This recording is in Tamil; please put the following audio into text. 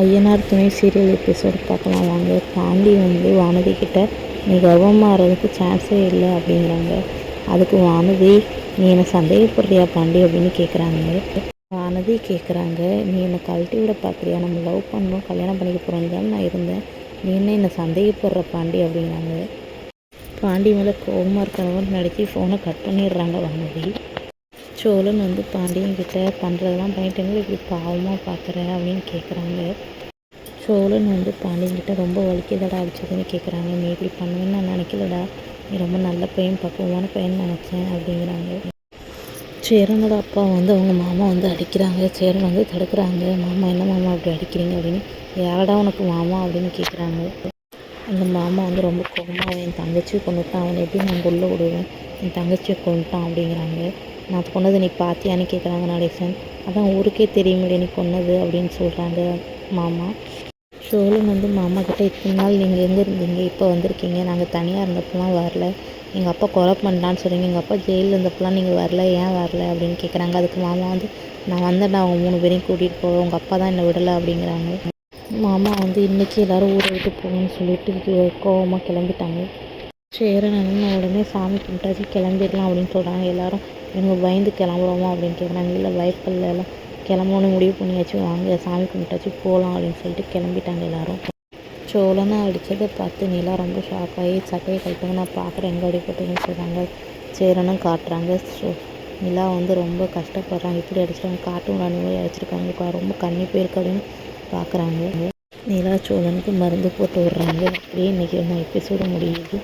ஐயனார் துணை சீரியல் எபிசோடு பார்க்கலாம் வாங்க. பாண்டி வந்து வானதி கிட்ட நீ கர்வமாகறதுக்கு சான்ஸே இல்லை அப்படிங்கிறாங்க அதுக்கு வானதி நீ என்னை சந்தேகப்படுறியா பாண்டி? அப்படின்னு கேட்குறாங்க வானதி கேட்குறாங்க நீ என்னை கழட்டி விட பார்க்குறியா? நம்ம லவ் பண்ணணும் கல்யாணம் பண்ணிக்க போகிறோன்னு தான் நான் இருந்தேன். நீ என்ன என்னை சந்தேகப்படுற பாண்டி? அப்படிங்கிறாங்க பாண்டி மேலே கோபமாக இருக்கிறவங்க மாதிரி ஃபோனை கட் பண்ணிடுறாங்க வானதி. சோழன் வந்து பாண்டியன் கிட்ட பண்ணுறதெல்லாம் பண்ணிட்டேங்க இப்படி பாவமாக பார்க்குற அப்படின்னு கேட்குறாங்க சோழன் வந்து பாண்டியன் கிட்ட ரொம்ப வலிக்குதடா அடிச்சதுன்னு கேட்குறாங்க நீ இப்படி பண்ணுவேன்னு நான் நினைக்கலடா. நீ ரொம்ப நல்ல பையன் பக்குவமான பையன் நினச்சேன் அப்படிங்கிறாங்க. சேரனோட அப்பா வந்து அவங்க மாமா வந்து அடிக்கிறாங்க. சேரன் வந்து தடுக்கிறாங்க. மாமா என்ன மாமா அப்படி அடிக்கிறீங்க அப்படின்னு. யாரடா உனக்கு மாமா அப்படின்னு கேட்குறாங்க அந்த மாமா வந்து ரொம்ப கோபமாக என் தங்கச்சியை கொண்டுட்டான் அவனை எப்படி நான் உள்ளே விடுவேன்? என் தங்கச்சியை கொண்டுட்டான் அப்படிங்கிறாங்க. நான் கொன்னது நீ பார்த்தியான்னு கேட்குறாங்க நடேசன் அதான் ஊருக்கே தெரியுமில்ல நீ கொன்னது அப்படின்னு சொல்கிறாங்க மாமா. சோழன் வந்து மாமா கிட்டே இத்தனை நாள் நீங்கள் எங்கே இருந்தீங்க? இப்போ வந்திருக்கீங்க. நாங்கள் தனியாக இருந்தப்பெல்லாம் வரல. எங்கள் அப்பா கொலை பண்ணலான்னு சொல்கிறீங்க எங்கள் அப்பா ஜெயிலில் இருந்தப்பெல்லாம் நீங்கள் வரல. ஏன் வரல அப்படின்னு கேட்குறாங்க அதுக்கு மாமா வந்து நான் வந்தேன்டா அவங்க மூணு பேரையும் கூட்டிகிட்டு போவேன் உங்கள் அப்பா தான் என்னை விடலை அப்படிங்கிறாங்க. மாமா வந்து இன்றைக்கி எல்லோரும் ஊரை விட்டு போகணும்னு சொல்லிட்டு கோவமாக கிளம்பிட்டாங்க. சேரன் உடனே சாமி கும்பிட்டாச்சு. கிளம்பிடலாம் அப்படின்னு சொல்கிறாங்க எல்லோரும் இவங்க பயந்து கிளம்புறோமா அப்படின்னு கேட்குறாங்க. இல்லை பயப்பில்ல எல்லாம் கிளம்பணும்னு முடிவு பண்ணியாச்சு. வாங்க சாமி கும்பிட்டாச்சு போகலாம் அப்படின்னு சொல்லிட்டு கிளம்பிட்டாங்க எல்லாரும். சோழனை அடித்ததை பார்த்து நிலா ரொம்ப ஷாக் ஆகி சட்டையை கழட்டுங்க நான் பார்க்குறேன் எங்கே அடிப்பட்டதுன்னு சொல்கிறாங்க சேரனும் காட்டுறாங்க. ஸோ நிலா வந்து ரொம்ப கஷ்டப்படுறாங்க. இப்படி அடிச்சிருக்காங்க காட்டும் ராணி மாதிரி அடிச்சிருக்காங்க. ரொம்ப கண்ணி போயிருக்கு அப்படின்னு பார்க்குறாங்க. நிலா சோழனுக்கு மருந்து போட்டு விடுறாங்க. அப்படியே இன்றைக்கி வந்து எபிசோடு முடியுது.